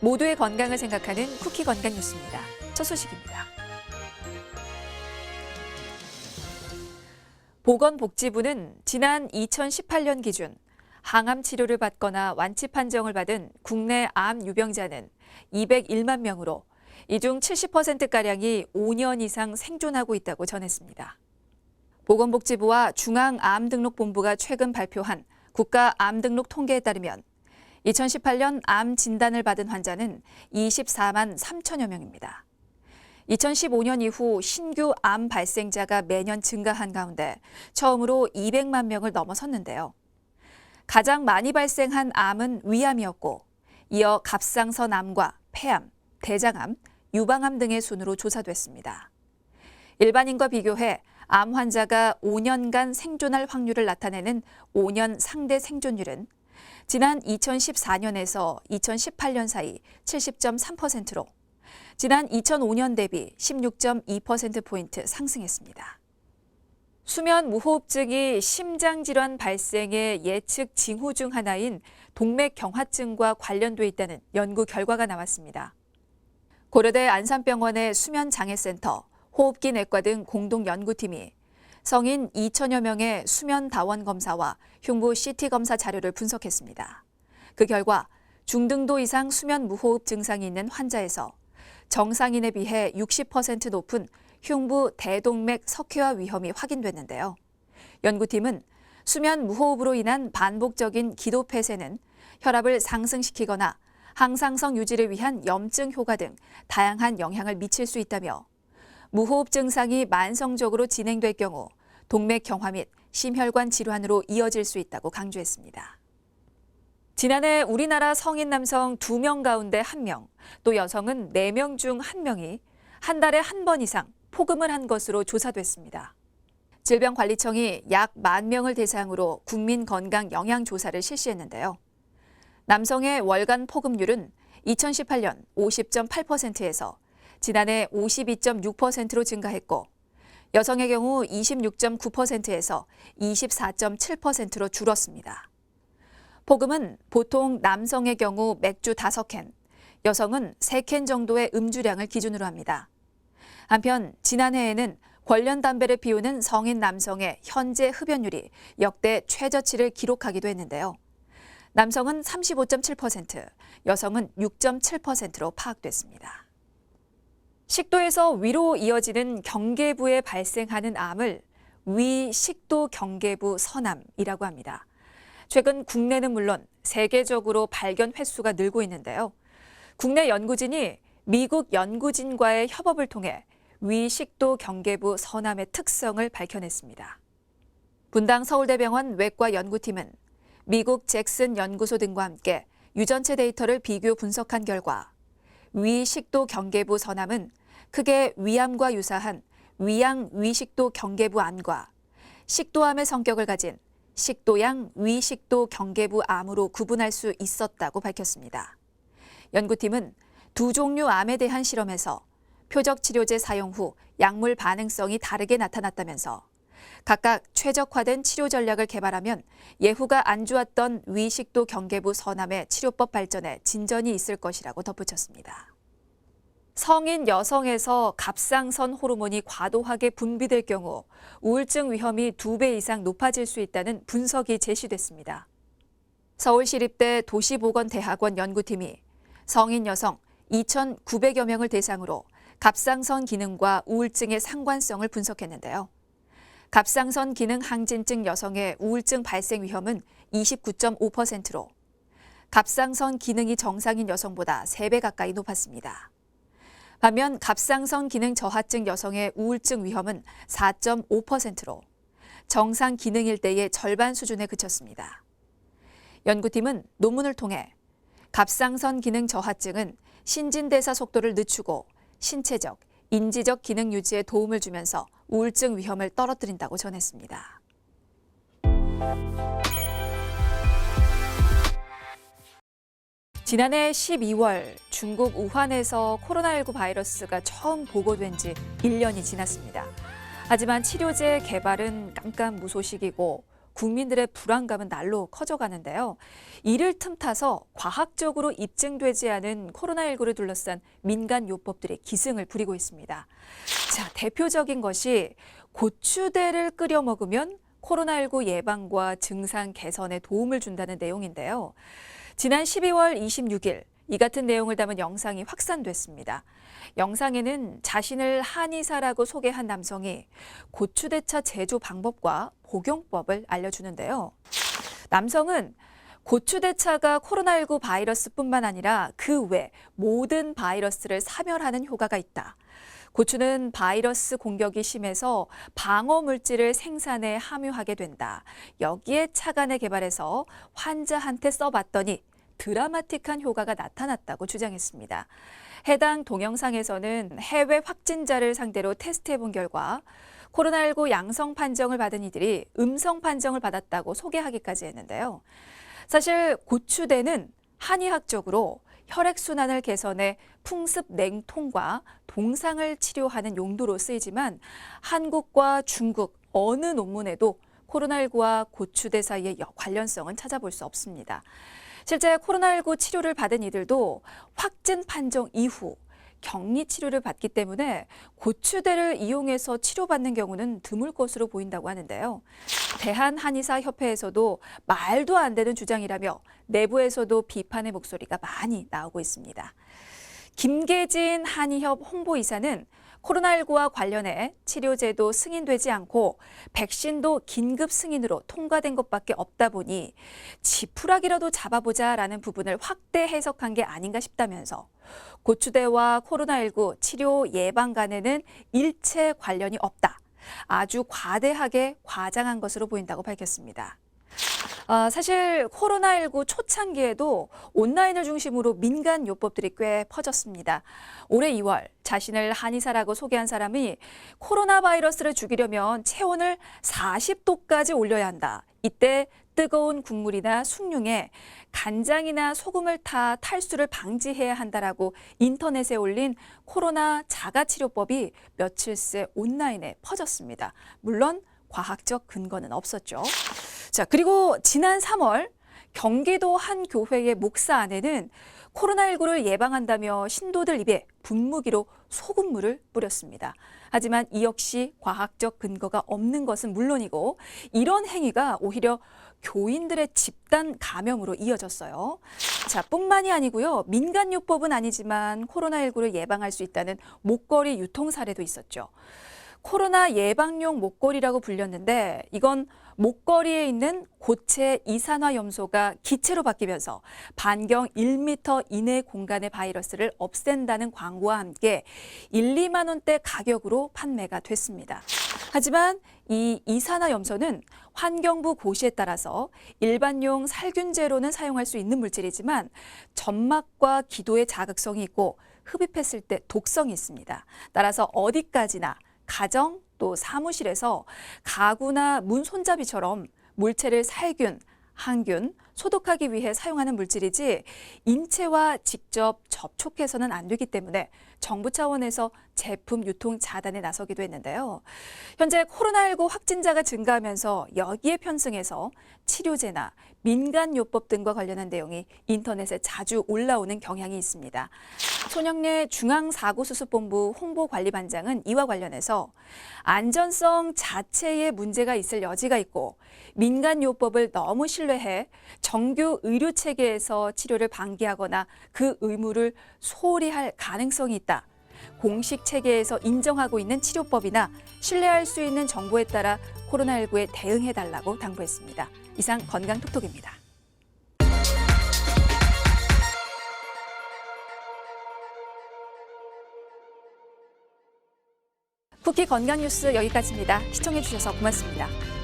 모두의 건강을 생각하는 쿠키 건강 뉴스입니다. 첫 소식입니다. 보건복지부는 지난 2018년 기준 항암 치료를 받거나 완치 판정을 받은 국내 암 유병자는 201만 명으로 이 중 70%가량이 5년 이상 생존하고 있다고 전했습니다. 보건복지부와 중앙암등록본부가 최근 발표한 국가암등록 통계에 따르면 2018년 암 진단을 받은 환자는 24만 3천여 명입니다. 2015년 이후 신규 암 발생자가 매년 증가한 가운데 처음으로 200만 명을 넘어섰는데요. 가장 많이 발생한 암은 위암이었고, 이어 갑상선 암과 폐암, 대장암, 유방암 등의 순으로 조사됐습니다. 일반인과 비교해 암 환자가 5년간 생존할 확률을 나타내는 5년 상대 생존율은 지난 2014년에서 2018년 사이 70.3%로 지난 2005년 대비 16.2%포인트 상승했습니다. 수면 무호흡증이 심장질환 발생의 예측 징후 중 하나인 동맥경화증과 관련돼 있다는 연구 결과가 나왔습니다. 고려대 안산병원의 수면장애센터, 호흡기 내과 등 공동 연구팀이 성인 2천여 명의 수면 다원 검사와 흉부 CT 검사 자료를 분석했습니다. 그 결과 중등도 이상 수면 무호흡 증상이 있는 환자에서 정상인에 비해 60% 높은 흉부 대동맥 석회화 위험이 확인됐는데요. 연구팀은 수면 무호흡으로 인한 반복적인 기도 폐쇄는 혈압을 상승시키거나 항상성 유지를 위한 염증 효과 등 다양한 영향을 미칠 수 있다며 무호흡 증상이 만성적으로 진행될 경우 동맥 경화 및 심혈관 질환으로 이어질 수 있다고 강조했습니다. 지난해 우리나라 성인 남성 2명 가운데 1명, 또 여성은 4명 중 1명이 한 달에 한 번 이상 폭음을 한 것으로 조사됐습니다. 질병관리청이 약 만 명을 대상으로 국민 건강 영양 조사를 실시했는데요. 남성의 월간 폭음률은 2018년 50.8%에서 지난해 52.6%로 증가했고 여성의 경우 26.9%에서 24.7%로 줄었습니다. 폭음은 보통 남성의 경우 맥주 5캔, 여성은 3캔 정도의 음주량을 기준으로 합니다. 한편 지난해에는 관련 담배를 피우는 성인 남성의 현재 흡연율이 역대 최저치를 기록하기도 했는데요. 남성은 35.7%, 여성은 6.7%로 파악됐습니다. 식도에서 위로 이어지는 경계부에 발생하는 암을 위식도 경계부 선암이라고 합니다. 최근 국내는 물론 세계적으로 발견 횟수가 늘고 있는데요. 국내 연구진이 미국 연구진과의 협업을 통해 위식도 경계부 선암의 특성을 밝혀냈습니다. 분당 서울대병원 외과 연구팀은 미국 잭슨 연구소 등과 함께 유전체 데이터를 비교 분석한 결과 위식도 경계부 선암은 크게 위암과 유사한 위양 위식도 경계부 암과 식도암의 성격을 가진 식도양 위식도 경계부 암으로 구분할 수 있었다고 밝혔습니다. 연구팀은 두 종류 암에 대한 실험에서 표적 치료제 사용 후 약물 반응성이 다르게 나타났다면서 각각 최적화된 치료 전략을 개발하면 예후가 안 좋았던 위식도 경계부 선암의 치료법 발전에 진전이 있을 것이라고 덧붙였습니다. 성인 여성에서 갑상선 호르몬이 과도하게 분비될 경우 우울증 위험이 두 배 이상 높아질 수 있다는 분석이 제시됐습니다. 서울시립대 도시보건대학원 연구팀이 성인 여성 2,900여 명을 대상으로 갑상선 기능과 우울증의 상관성을 분석했는데요. 갑상선 기능 항진증 여성의 우울증 발생 위험은 29.5%로 갑상선 기능이 정상인 여성보다 3배 가까이 높았습니다. 반면 갑상선 기능 저하증 여성의 우울증 위험은 4.5%로 정상 기능일 때의 절반 수준에 그쳤습니다. 연구팀은 논문을 통해 갑상선 기능 저하증은 신진대사 속도를 늦추고 신체적, 인지적 기능 유지에 도움을 주면서 우울증 위험을 떨어뜨린다고 전했습니다. 지난해 12월 중국 우한에서 코로나19 바이러스가 처음 보고된 지 1년이 지났습니다. 하지만 치료제 개발은 깜깜 무소식이고 국민들의 불안감은 날로 커져가는데요. 이를 틈타서 과학적으로 입증되지 않은 코로나19를 둘러싼 민간 요법들이 기승을 부리고 있습니다. 자, 대표적인 것이 고추대를 끓여 먹으면 코로나19 예방과 증상 개선에 도움을 준다는 내용인데요. 지난 12월 26일 이 같은 내용을 담은 영상이 확산됐습니다. 영상에는 자신을 한의사라고 소개한 남성이 고추대차 제조 방법과 복용법을 알려주는데요. 남성은 고추대차가 코로나19 바이러스뿐만 아니라 그 외 모든 바이러스를 사멸하는 효과가 있다. 고추는 바이러스 공격이 심해서 방어 물질을 생산에 함유하게 된다. 여기에 차관에 개발해서 환자한테 써봤더니 드라마틱한 효과가 나타났다고 주장했습니다. 해당 동영상에서는 해외 확진자를 상대로 테스트해 본 결과 코로나19 양성 판정을 받은 이들이 음성 판정을 받았다고 소개하기까지 했는데요. 사실 고추대는 한의학적으로 혈액순환을 개선해 풍습 냉통과 동상을 치료하는 용도로 쓰이지만 한국과 중국 어느 논문에도 코로나19와 고추대 사이의 관련성은 찾아볼 수 없습니다. 실제 코로나19 치료를 받은 이들도 확진 판정 이후 격리 치료를 받기 때문에 고추대를 이용해서 치료받는 경우는 드물 것으로 보인다고 하는데요. 대한한의사협회에서도 말도 안 되는 주장이라며 내부에서도 비판의 목소리가 많이 나오고 있습니다. 김계진 한의협 홍보이사는 코로나19와 관련해 치료제도 승인되지 않고 백신도 긴급 승인으로 통과된 것밖에 없다 보니 지푸라기라도 잡아보자라는 부분을 확대 해석한 게 아닌가 싶다면서 고추대와 코로나19 치료 예방 간에는 일체 관련이 없다. 아주 과대하게 과장한 것으로 보인다고 밝혔습니다. 아, 사실 코로나19 초창기에도 온라인을 중심으로 민간 요법들이 꽤 퍼졌습니다. 올해 2월 자신을 한의사라고 소개한 사람이 코로나 바이러스를 죽이려면 체온을 40도까지 올려야 한다. 이때 뜨거운 국물이나 숭늉에 간장이나 소금을 타 탈수를 방지해야 한다라고 인터넷에 올린 코로나 자가치료법이 며칠 새 온라인에 퍼졌습니다. 물론 과학적 근거는 없었죠. 자, 그리고 지난 3월 경기도 한 교회의 목사 아내는 코로나19를 예방한다며 신도들 입에 분무기로 소금물을 뿌렸습니다. 하지만 이 역시 과학적 근거가 없는 것은 물론이고 이런 행위가 오히려 교인들의 집단 감염으로 이어졌어요. 자, 뿐만이 아니고요. 민간요법은 아니지만 코로나19를 예방할 수 있다는 목걸이 유통 사례도 있었죠. 코로나 예방용 목걸이라고 불렸는데 이건 목걸이에 있는 고체 이산화염소가 기체로 바뀌면서 반경 1m 이내 공간의 바이러스를 없앤다는 광고와 함께 1, 2만 원대 가격으로 판매가 됐습니다. 하지만 이 이산화염소는 환경부 고시에 따라서 일반용 살균제로는 사용할 수 있는 물질이지만 점막과 기도에 자극성이 있고 흡입했을 때 독성이 있습니다. 따라서 어디까지나 가정 또 사무실에서 가구나 문 손잡이처럼 물체를 살균, 항균, 소독하기 위해 사용하는 물질이지 인체와 직접 접촉해서는 안 되기 때문에 정부 차원에서 제품 유통 차단에 나서기도 했는데요. 현재 코로나19 확진자가 증가하면서 여기에 편승해서 치료제나 민간요법 등과 관련한 내용이 인터넷에 자주 올라오는 경향이 있습니다. 손영래 중앙사고수습본부 홍보관리반장은 이와 관련해서 안전성 자체에 문제가 있을 여지가 있고 민간요법을 너무 신뢰해 정규 의료 체계에서 치료를 방기하거나 그 의무를 소홀히 할 가능성이 있다. 공식 체계에서 인정하고 있는 치료법이나 신뢰할 수 있는 정보에 따라 코로나19에 대응해 달라고 당부했습니다. 이상 건강톡톡입니다. 쿠키 건강 뉴스 여기까지입니다. 시청해 주셔서 고맙습니다.